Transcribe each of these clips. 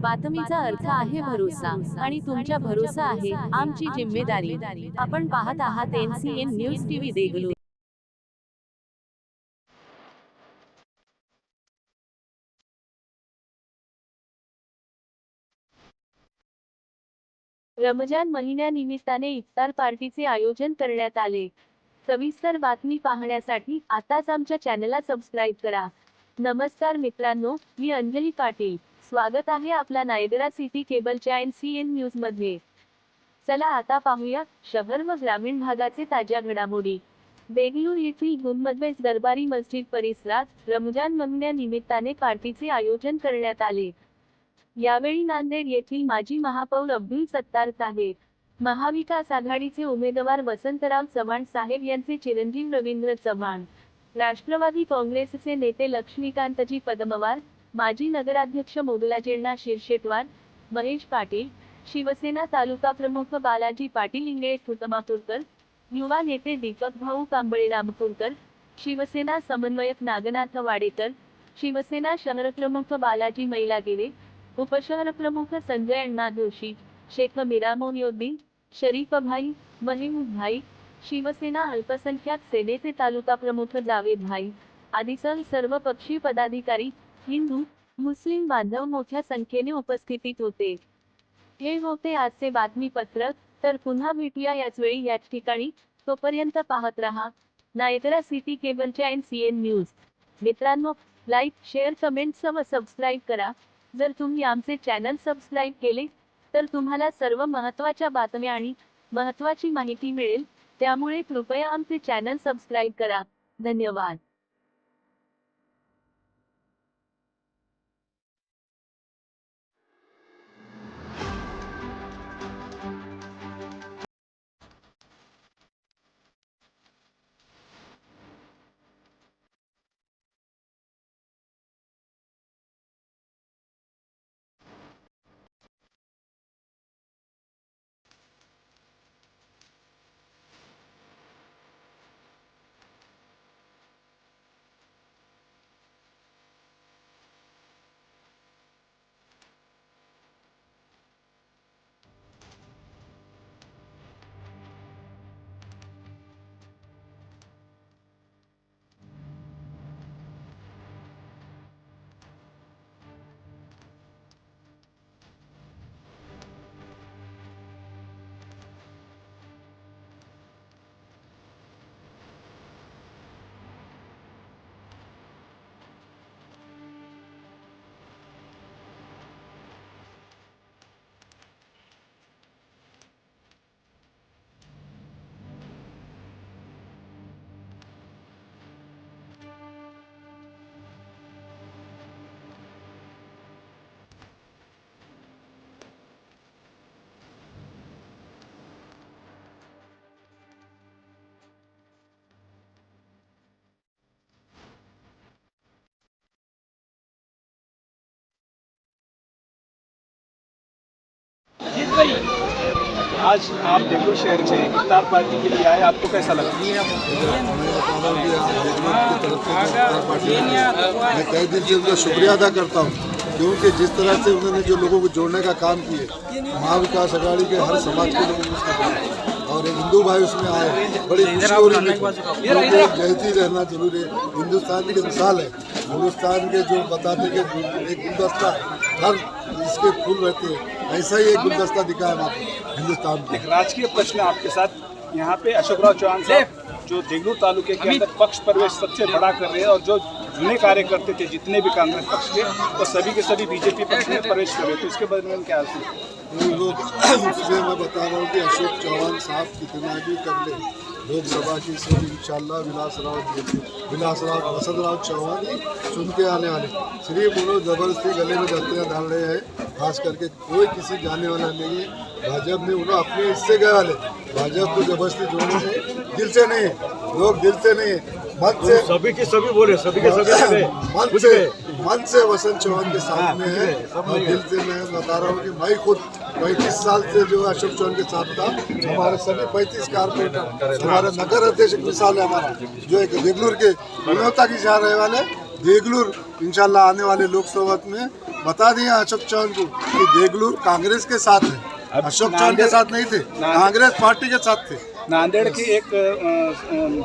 बातमीचा अर्थ आहे भरोसा आणि तुमच्या भरोसा आहे आमची जिम्मेदारी. आपण पाहत आहात NCN news TV Deglur Ramzan महिन्यानिमित्ताने इफ्तार पार्टीचे आयोजन करण्यात आले. सविस्तर बातमी पाहण्यासाठी आताच आमच्या चॅनलला सबस्क्राईब करा. नमस्कार मित्रांनो मी अंजली पाटील. स्वागत आहे आपला नायगरा सिटी केबलच्या एन सी एन न्यूजमध्ये. चला आता पाहूया शहर व ग्रामीण भागाचे ताज्या घडामोडी. बेंगळूर येथील गुलमदवेज दरबारी मस्जिद परिसरात रमजान महिन्यानिमित्ताने पार्टीचे आयोजन करण्यात आले. यावेळी नांदेड येथील माजी महापौर अब्दुल सत्तार साहेब महाविकास आघाडीचे उमेदवार वसंतराव चव्हाण साहेब यांचे चिरंजीव रवींद्र चव्हाण राष्ट्रवादी काँग्रेसचे नेते लक्ष्मीकांतजी पद्मवार माजी नगराध्यक्ष मोगलाजेण्णा शिरशेटवार महेश पाटील शिवसेना तालुका प्रमुख बालाजी पाटील इंगळे फुतमातुरकर युवा नेते दीपक भाऊ कांबळे रामपूरकर शिवसेना समन्वयक नागनाथ वाडेकर शिवसेना शहरप्रमुख बालाजी मैलागिरे उपशहरप्रमुख संजय अण्णा जोशी शेख मिरामोनियोद्दीन शरीफ भाई भाई शिवसेना अल्पसंख्याक सेनेचे तालुका प्रमुख जावेद भाई आदीसह सर्व पक्षी पदाधिकारी हिंदू मुस्लिम बांधव मोठ्या संख्येने उपस्थितीत होते. हे होते आजचे बातमीपत्र तर पुन्हा भेटूया याच वेळी याच ठिकाणी. तोपर्यंत पाहत रहा. नायगरा सिटी केबलच्या एन सी एन न्यूज. मित्रांनो लाईक शेअर कमेंट्स व सबस्क्राईब करा. जर तुम्ही आमचे चॅनल सबस्क्राईब केले तर तुम्हाला सर्व महत्त्वाच्या बातम्या आणि महत्त्वाची माहिती मिळेल. त्यामुळे कृपया आमचे चॅनल सबस्क्राईब करा. धन्यवाद. आज आप देखो शहर में इफ्तार पार्टी के लिए आए, आपको कैसा लगा? मैं कई दिन उनका शुक्रिया अदा करता हूँ, क्योंकि जिस तरह से उन्होंने जो लोगों को जोड़ने का काम किए, महाविकास अघाड़ी के हर समाज के लोगों को और एक हिंदू भाई उसमें आए, बड़ी खुशी हो रही है। क्योंकि जहती रहना ज़रूरी है। हिंदुस्तान की मिसाल है हिंदुस्तान के जो बताते कि एक गुलदस्ता हर इसके फूल रहते हैं। ऐसा ही एक गुलदस्ता दिखा है पे हिंदुस्तान में। राजकीय प्रश्न आपके साथ। यहाँ पे अशोक राव चौहान साहब जो देगलूर तालुके के अंदर पक्ष प्रवेश सबसे बड़ा कर रहे हैं और जो जुने कार्यकर्ते थे जितने भी कांग्रेस पक्ष के वो सभी के सभी बीजेपी पक्ष में प्रवेश कर रहे थे उसके बारे में क्या वो लोग मैं बता रहा हूँ कि अशोक चौहान साहब कितना भी कर ले। लोकसभा की सीट इंशाल्लाह विलास राव विलास राव वसंत चौहान ही चुन के आने वाले। सिर्फ़ उन्होंने ज़बरदस्ती गले में दस्तियाँ डाल रहे हैं खास करके कोई किसी जाने वाला नहीं है। भाजपा में उन्होंने अपने हिस्से गए वाले भाजपा को ज़बरदस्ती जोड़ने से दिल से नहीं है लोग दिल से नहीं मन से सभी के सभी बोले सभी के सभी मन से मन से वसंत चौहान के साथ में है और दिल से मैं बता रहा हूँ कि मैं खुद पैंतीस साल से जो अशोक चौहान के साथ था हमारे सभी पैंतीस कारपोरेटर हमारे नगर अध्यक्ष मिसाल है हमारा जो एक देगलूर के गुणवत्ता की जा रहे वाले देगलूर इंशाल्लाह आने वाले लोकसभा में बता दिए अशोक चौहान को कि देगलूर कांग्रेस के साथ है अशोक चौहान के साथ नहीं थे कांग्रेस पार्टी के साथ थे। नांदेड़ की एक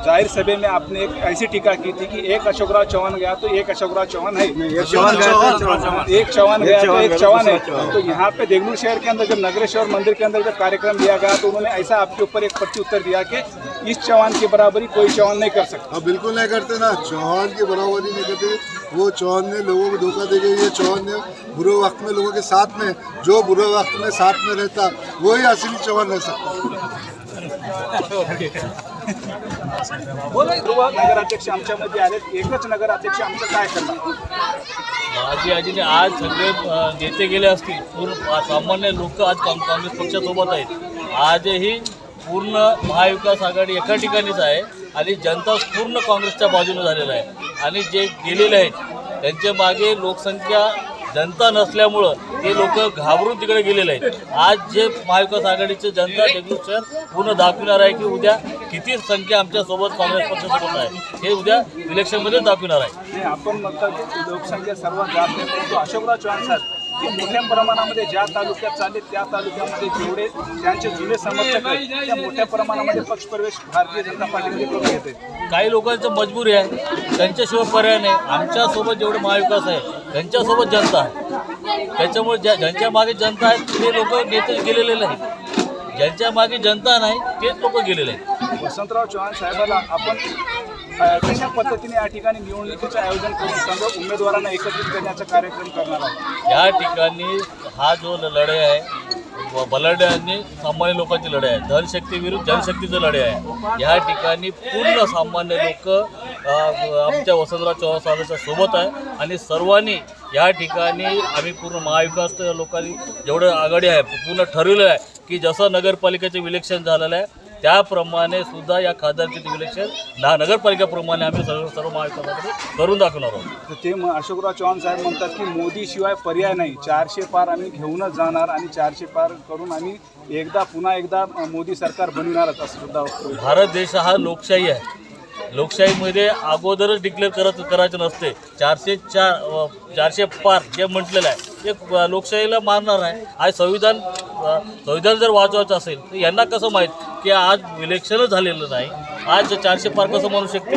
ज़ाहिर सभा में आपने एक ऐसी टीका की थी कि एक अशोकराव चौहान गया तो एक अशोकराव चौहान है चौहान चौहान। एक चौहान गया तो एक चौहान है। तो यहाँ पे देगलूर शहर के अंदर जब नगरेश्वर मंदिर के अंदर जब कार्यक्रम लिया गया तो उन्होंने ऐसा आपके ऊपर एक प्रत्युत्तर दिया कि इस चौहान की बराबरी कोई चौहान नहीं कर सकता। अब बिल्कुल नहीं करते ना। चौहान की बराबरी नहीं करते। वो चौहान ने लोगों को धोखा दे गई है। चौहान ने बुरे वक्त में लोगों के साथ में जो बुरे वक्त में साथ में रहता वही असली चौहान रह सकता। ध्रुव नगराध्यक्ष आमच्यामध्ये आले एकच नगराध्यक्ष आमचं काय करणार? माझी आजीने आज सगळे नेते गेले असतील. पूर्ण सामान्य लोक आज काँग्रेस पक्षासोबत आहेत. आजही पूर्ण महाविकास आघाडी एका ठिकाणीच आहे आणि जनता पूर्ण काँग्रेसच्या बाजूने झालेला आहे. आणि जे गेलेले आहेत त्यांच्या मागे लोकसंख्या जनता नसल्यामुळं ते लोक घाबरून तिकडे गेलेले आहेत. आज जे महाविकास आघाडीचे जनता शहर पूर्ण दाखविणार आहे की उद्या किती संख्या आमच्यासोबत काँग्रेस पक्षासोबत आहे हे उद्या इलेक्शनमध्ये दाखविणार आहे. आपण की लोकसंख्या सर्वात जास्त आहे. परंतु अशोकराव चव्हाण साहेब ते मोठ्या प्रमाणामध्ये ज्या तालुक्यात चालले त्या तालुक्यामध्ये जेवढे त्यांचे जुने समर्थक आहेत त्या मोठ्या प्रमाणामध्ये पक्षप्रवेश भारतीय जनता पार्टीमध्ये करून घेते काही लोकांचं मजबुरी आहे त्यांच्याशिवाय पर्याय नाही. आमच्यासोबत जेवढे महाविकास आहे त्यांच्यासोबत जनता आहे. त्याच्यामुळे ज्या ज्यांच्या मागे जनता आहे ते लोक नेते गेलेले नाहीत. ज्यांच्या मागे जनता नाही तेच लोक गेलेले आहेत. वसंतराव चव्हाण साहेबाला आपण कशा पद्धतीने या ठिकाणी निवडणुकीचं आयोजन करून सर्व उमेदवारांना एकत्रित करण्याचा कार्यक्रम करणार या ठिकाणी हा जो लढाई आहे बलाढ्य आणि सामान्य लोकांची लढाई आहे. धनशक्ती विरुद्ध जनशक्तीचं लढाई आहे. या ठिकाणी पूर्ण सामान्य लोक आमच्या वसंतराव चव्हाण साहेबांच्या सोबत आहे. आणि सर्वांनी या ठिकाणी आम्ही पूर्ण महाविकास लोकांनी जेवढं आघाडी आहे पूर्ण ठरवलं आहे की जसं नगरपालिकेचं इलेक्शन झालेलं आहे त्याप्रमाणे सुद्धा या खासदारकीचं इलेक्शन ना नगरपालिकेप्रमाणे आम्ही सर्व सर्व महाविकासाकडे करून दाखवणार आहोत. तर ते म- अशोकराव चव्हाण साहेब म्हणतात की मोदीशिवाय पर्याय नाही. चारशे पार आम्ही घेऊनच जाणार आणि चारशे पार करून आम्ही एकदा पुन्हा एकदा मोदी सरकार बनविणारच असं सुद्धा भारत देश हा लोकशाही आहे. लोकशाहीमध्ये अगोदरच डिक्लेअर करत करायचं नसते. चारशे चार चारशे पार जे म्हटलेलं आहे ते लोकशाहीला मारणार आहे. आज संविधान संविधान जर वाचवायचं असेल तर यांना कसं माहीत की आज इलेक्शनच झालेलं नाही. आज चारशे पार कसं म्हणू शकते?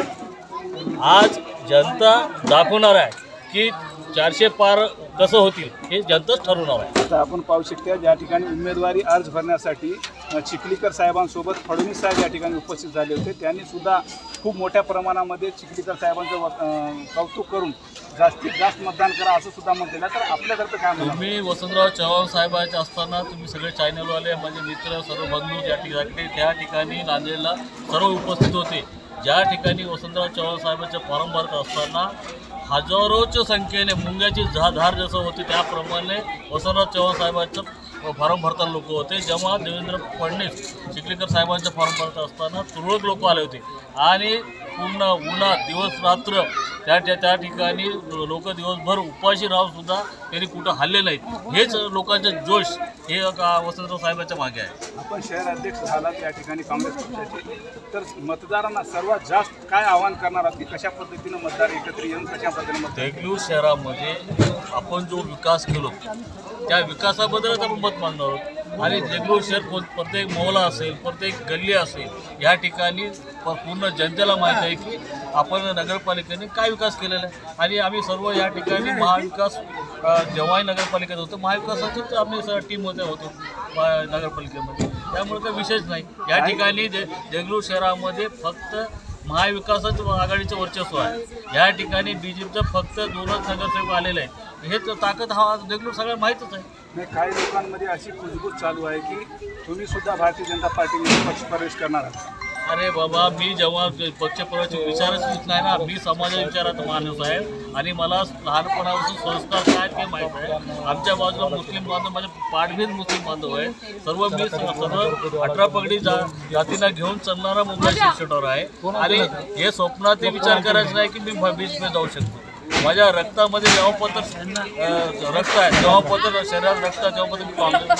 आज जनता दाखवणार आहे की चारशे पार कसं होतील हे जनताच ठरवणार आहे. आता आपण पाहू शकता या ठिकाणी उमेदवारी अर्ज भरण्यासाठी चिखलीकर साहेबांसोबत फडणवीस साहेब या ठिकाणी उपस्थित झाले होते. त्यांनी सुद्धा खूप मोठ्या प्रमाणामध्ये चिखलीकर साहेबांचं कौतुक करून जास्तीत जास्त मतदान करा असं सुद्धा म्हटलेलं आहे. तर आपल्याकडचं काय तुम्ही वसंतराव चव्हाण साहेबांचे असताना तुम्ही सगळे चॅनलवाले माझे मित्र सर्व बंधू या ठिकाणी त्या ठिकाणी नांदेडला सर्व उपस्थित होते. ज्या ठिकाणी वसंतराव चव्हाण साहेबांचे फॉर्म भरत असताना हजारोच्या संख्येने मुंग्याची झाधार जसं होती त्याप्रमाणे वसंतराव चव्हाण साहेबांचं फॉर्म भरताना लोक होते जेव्हा देवेंद्र फडणवीस चिखलीकर साहेबांचं फॉर्म भरत असताना तुरळक लोक आले होते. आणि पूर्ण उन्हात दिवस रात्र त्या त्या त्या ठिकाणी लोक दिवसभर उपाशी राहून सुद्धा त्यांनी कुठं हल्ले नाहीत. हेच लोकांचं जोश हे का वसंतराव साहेबांच्या मागे आहे. आपण शहर अध्यक्ष झाला त्या ठिकाणी काँग्रेस पक्षाचे. तर मतदारांना सर्वात जास्त काय आवाहन करणार आहात? की कशा पद्धतीनं मतदार एकत्र येऊन कशा पद्धतीने देगलूर शहरामध्ये आपण जो विकास केलो त्या विकासाबद्दलच आपण मत मागणार आहोत. आणि देगलूर शहर कोण प्रत्येक मोहला असेल प्रत्येक गल्ली असेल या ठिकाणी प- पूर्ण जनतेला माहीत आहे की आपण नगरपालिकेने काय विकास केलेला आहे. आणि आम्ही सर्व या ठिकाणी महाविकास जेव्हाही नगरपालिकेत होतो महाविकासाचीच आम्ही टीम होते नगरपालिकेमध्ये. त्यामुळे काही विशेष नाही. या ठिकाणी दे देगलूर शहरामध्ये फक्त महाविकासच आघाडीचं वर्चस्व आहे. या ठिकाणी बी जे पीचं फक्त दोनच नगरसेवक आलेले आहेत. हे तर ताकद हा देगलूर सगळ्या माहीतच आहे. नाही काही लोकांमध्ये अशी कुजबूज चालू आहे की तुम्ही सुद्धा भारतीय जनता पार्टीमध्ये पक्ष प्रवेश करणार आहात. अरे बाबा मी जेव्हा पक्षप्रवेश विचारच येत नाही ना मी समाजाच्या विचाराचा माणूस आहे आणि मला लहानपणापासून संस्कार काय ते माहीत आहे. आमच्या बाजूला मुस्लिम बांधव माझे पाठभीत मुस्लिम बांधव आहे सर्व मी सर्व अठरा पगडी जा जातीला घेऊन चालणारा मुंबई शिक्षणावर आहे. आणि हे स्वप्नात ते विचार करायचं नाही की मी बीचमध्ये जाऊ शकतो. माझ्या रक्तामध्ये जेव्हा पत्र रक्त आहे तेव्हा पत्र शरीरात रक्त आहे तेव्हा पत्र मी